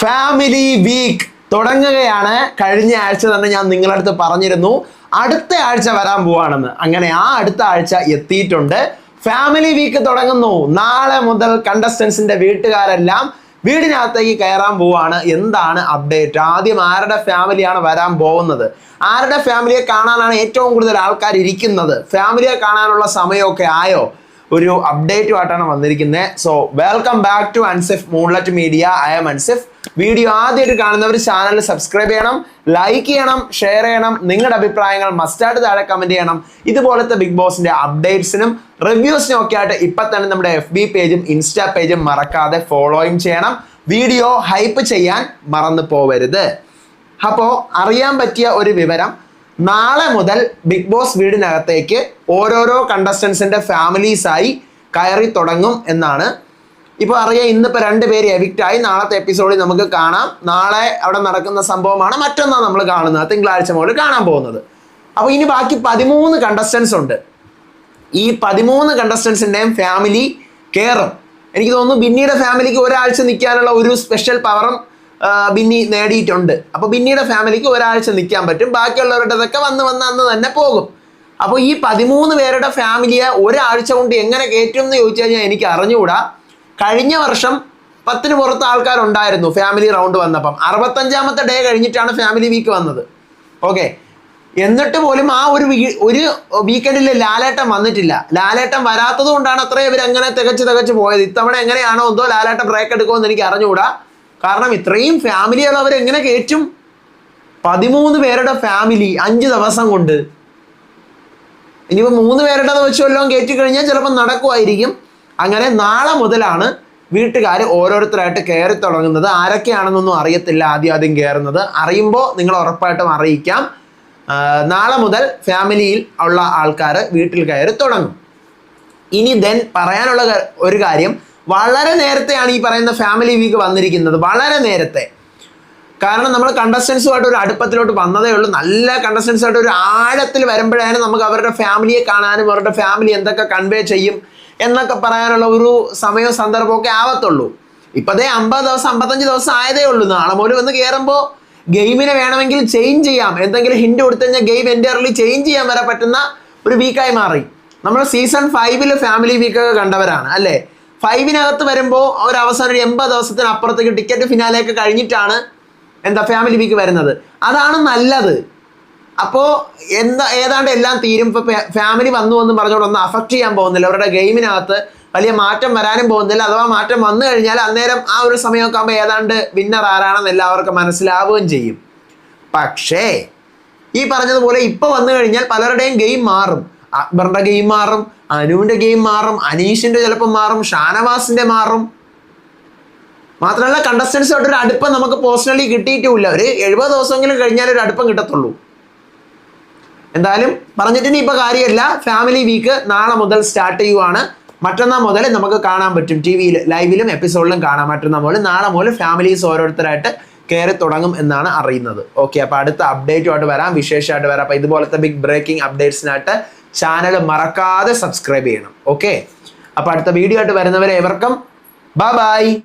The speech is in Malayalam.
ഫാമിലി വീക്ക് തുടങ്ങുകയാണ്. കഴിഞ്ഞ ആഴ്ച തന്നെ ഞാൻ നിങ്ങളുടെ അടുത്ത് പറഞ്ഞിരുന്നു. അടുത്ത ആഴ്ച വരാൻ പോവാണെന്ന്. അങ്ങനെ ആ അടുത്ത ആഴ്ച എത്തിയിട്ടുണ്ട്. ഫാമിലി വീക്ക് തുടങ്ങുന്നു. നാളെ മുതൽ കണ്ടസ്റ്റൻസിന്റെ വീട്ടുകാരെല്ലാം വീടിനകത്തേക്ക് കയറാൻ പോവാണ്. എന്താണ് അപ്ഡേറ്റ് ആദ്യം ആരുടെ ഫാമിലിയാണ് വരാൻ പോകുന്നത്? ആരുടെ ഫാമിലിയെ കാണാനാണ് ഏറ്റവും കൂടുതൽ ആൾക്കാർ ഇരിക്കുന്നത്? ഫാമിലിയെ കാണാനുള്ള സമയമൊക്കെ ആയോ? ഒരു അപ്ഡേറ്റുമായിട്ടാണ് വന്നിരിക്കുന്നത് so welcome back to Ansif Moonlet media I'm Ansif video ആദ്യമായിട്ട് കാണുന്നവർ ചാനൽ സബ്സ്ക്രൈബ് ചെയ്യണം ലൈക്ക് ചെയ്യണം ഷെയർ ചെയ്യണം. നിങ്ങളുടെ അഭിപ്രായങ്ങൾ മസ്റ്റായിട്ട് താഴെ കമന്റ് ചെയ്യണം. ഇതുപോലത്തെ ബിഗ് ബോസിന്റെ അപ്ഡേറ്റ്സിനും റിവ്യൂസിനും ഒക്കെ ആയിട്ട് ഇപ്പൊ തന്നെ നമ്മുടെ എഫ് ബി പേജും ഇൻസ്റ്റാ പേജും മറക്കാതെ ഫോളോയും ചെയ്യണം. വീഡിയോ ഹൈപ്പ് ചെയ്യാൻ മറന്നു പോവരുത്. അപ്പോൾ അറിയാൻ പറ്റിയ ഒരു വിവരം നാളെ മുതൽ ബിഗ് ബോസ് വീടിനകത്തേക്ക് ഓരോരോ കണ്ടസ്റ്റൻസിന്റെ ഫാമിലീസായി കയറി തുടങ്ങും എന്നാണ് ഇപ്പൊ അറിയാം ഇന്നിപ്പോൾ രണ്ട് പേര് എവിക്റ്റ് ആയി. നാളത്തെ എപ്പിസോഡിൽ നമുക്ക് കാണാം. നാളെ അവിടെ നടക്കുന്ന സംഭവമാണ് മറ്റൊന്നാണ് നമ്മൾ കാണുന്നത്. തിങ്കളാഴ്ച മുതൽ കാണാൻ പോകുന്നത്. അപ്പോൾ ഇനി ബാക്കി പതിമൂന്ന് കണ്ടസ്റ്റൻസ് ഉണ്ട്. ഈ പതിമൂന്ന് കണ്ടസ്റ്റൻസിന്റെയും ഫാമിലി കയറും എനിക്ക് തോന്നുന്നു ബിന്നിയുടെ ഫാമിലിക്ക് ഒരാഴ്ച നിൽക്കാനുള്ള ഒരു സ്പെഷ്യൽ പവറും ബിന്നി നേടിയിട്ടുണ്ട്. അപ്പോൾ ബിന്നിയുടെ ഫാമിലിക്ക് ഒരാഴ്ച നിൽക്കാൻ പറ്റും. ബാക്കിയുള്ളവരുടേതൊക്കെ വന്ന് വന്ന് അന്ന് തന്നെ പോകും. അപ്പോൾ ഈ പതിമൂന്ന് പേരുടെ ഫാമിലിയെ ഒരാഴ്ച കൊണ്ട് എങ്ങനെ കയറ്റും എന്ന് ചോദിച്ചു കഴിഞ്ഞാൽ എനിക്ക് അറിഞ്ഞുകൂടാ. കഴിഞ്ഞ വർഷം പത്തിന് പുറത്ത് ആൾക്കാരുണ്ടായിരുന്നു ഫാമിലി റൗണ്ട് വന്നപ്പം. അറുപത്തഞ്ചാമത്തെ ഡേ കഴിഞ്ഞിട്ടാണ് ഫാമിലി വീക്ക് വന്നത്. ഓക്കെ. എന്നിട്ട് പോലും ആ ഒരു ഒരു വീക്കെൻഡിൽ ലാലേട്ടൻ വന്നിട്ടില്ല. ലാലേട്ടൻ വരാത്തത് കൊണ്ടാണ് അത്രയും ഇവർ അങ്ങനെ തികച്ച് തികച്ച് പോയത്? ഇത്തവണ എങ്ങനെയാണോ എന്തോ ലാലേട്ടൻ ബ്രേക്ക് എടുക്കുമെന്ന് എനിക്ക് അറിഞ്ഞുകൂടാ. കാരണം ഇത്രയും ഫാമിലികൾ അവരെങ്ങനെ കയറ്റും? പതിമൂന്ന് പേരുടെ ഫാമിലി അഞ്ച് ദിവസം കൊണ്ട്. ഇനിയിപ്പോൾ മൂന്ന് പേരുടെ വെച്ച് വല്ലതും കയറ്റി കഴിഞ്ഞാൽ ചിലപ്പോൾ നടക്കുമായിരിക്കും. അങ്ങനെ നാളെ മുതലാണ് വീട്ടുകാർ ഓരോരുത്തരായിട്ട് കയറി തുടങ്ങുന്നത്. ആരൊക്കെയാണെന്നൊന്നും അറിയത്തില്ല ആദ്യം ആദ്യം കയറുന്നത്. അറിയുമ്പോൾ നിങ്ങൾ ഉറപ്പായിട്ടും അറിയിക്കാം. നാളെ മുതൽ ഫാമിലിയിൽ ഉള്ള ആൾക്കാർ വീട്ടിൽ കയറി തുടങ്ങും. ഇനി ദെൻ പറയാനുള്ള ഒരു കാര്യം വളരെ നേരത്തെയാണ് ഈ പറയുന്ന ഫാമിലി വീക്ക് വന്നിരിക്കുന്നത്. വളരെ നേരത്തെ. കാരണം നമ്മൾ കണ്ടസ്റ്റൻസുമായിട്ട് ഒരു അടുപ്പത്തിലോട്ട് വന്നതേ ഉള്ളൂ. നല്ല കണ്ടസ്റ്റൻസുമായിട്ട് ഒരു ആഴത്തിൽ വരുമ്പോഴാണ് നമുക്ക് അവരുടെ ഫാമിലിയെ കാണാനും അവരുടെ ഫാമിലി എന്തൊക്കെ കൺവേ ചെയ്യും എന്നൊക്കെ പറയാനുള്ള ഒരു സമയവും സന്ദർഭമൊക്കെ ആവത്തുള്ളൂ. ഇപ്പതേ അമ്പത് ദിവസം അമ്പത്തഞ്ച് ദിവസം ആയതേ ഉള്ളൂ. നാളെ മുതൽ വന്ന് കയറുമ്പോൾ ഗെയിമിനെ വേണമെങ്കിൽ ചേഞ്ച് ചെയ്യാം. എന്തെങ്കിലും ഹിൻഡ് കൊടുത്തു കഴിഞ്ഞാൽ ഗെയിം എന്റയർലി ചേഞ്ച് ചെയ്യാൻ വരെ പറ്റുന്ന ഒരു വീക്കായി മാറി. നമ്മൾ സീസൺ ഫൈവിൽ ഫാമിലി വീക്കൊക്കെ കണ്ടവരാണ് അല്ലേ? ഫൈവിനകത്ത് വരുമ്പോൾ ഒരു അവസാനം ഒരു എൺപത് ദിവസത്തിന് അപ്പുറത്തേക്ക് ടിക്കറ്റ് ഫിനാലെയൊക്കെ കഴിഞ്ഞിട്ടാണ് എന്താ ഫാമിലി വീക്ക് വരുന്നത്. അതാണ് നല്ലത്. അപ്പോൾ എന്താ ഏതാണ്ട് എല്ലാം തീരും. ഇപ്പോൾ ഫാമിലി വന്നു എന്ന് പറഞ്ഞുകൊണ്ട് ഒന്നും അഫക്റ്റ് ചെയ്യാൻ പോകുന്നില്ല. അവരുടെ ഗെയിമിനകത്ത് വലിയ മാറ്റം വരാനും പോകുന്നില്ല. അഥവാ മാറ്റം വന്നു കഴിഞ്ഞാൽ അന്നേരം ആ ഒരു സമയമൊക്കെ ആകുമ്പോൾ ഏതാണ്ട് വിന്നർ ആരാണെന്ന് എല്ലാവർക്കും മനസ്സിലാവുകയും ചെയ്യും. പക്ഷേ ഈ പറഞ്ഞതുപോലെ ഇപ്പോൾ വന്നു കഴിഞ്ഞാൽ പലരുടെയും ഗെയിം മാറും. അക്ബറിന്റെ ഗെയിം മാറും. അനുവിന്റെ ഗെയിം മാറും അനീഷിന്റെ ചിലപ്പോൾ മാറും ഷാനവാസിന്റെ മാറും. മാത്രമല്ല കണ്ടസ്റ്റൻസുമായിട്ട് ഒരു അടുപ്പം നമുക്ക് പേഴ്സണലി കിട്ടിയിട്ടുമില്ല. ഒരു എഴുപത് ദിവസമെങ്കിലും കഴിഞ്ഞാൽ ഒരു അടുപ്പം കിട്ടത്തുള്ളൂ. എന്തായാലും പറഞ്ഞിട്ട് ഇനി ഇപ്പൊ കാര്യമില്ല. ഫാമിലി വീക്ക് നാളെ മുതൽ സ്റ്റാർട്ട് ചെയ്യുവാണ്. മറ്റന്നാൾ മുതൽ നമുക്ക് കാണാൻ പറ്റും. ടി വിയിൽ ലൈവിലും എപ്പിസോഡിലും കാണാം. മറ്റന്നാൾ മുതൽ നാളെ മുതൽ ഫാമിലീസ് ഓരോരുത്തരായിട്ട് കയറി തുടങ്ങും എന്നാണ് അറിയുന്നത്. ഓക്കെ അപ്പൊ അടുത്ത അപ്ഡേറ്റുമായിട്ട് വരാം. വിശേഷമായിട്ട് വരാം. അപ്പൊ ഇതുപോലത്തെ ബിഗ് ബ്രേക്കിംഗ് അപ്ഡേറ്റ്സിനായിട്ട് ചാനൽ മറക്കാതെ സബ്സ്ക്രൈബ് ചെയ്യണം. ഓക്കെ അപ്പൊ അടുത്ത വീഡിയോ ആയിട്ട് വരുന്നവരെ എവർക്കും ബൈ ബൈ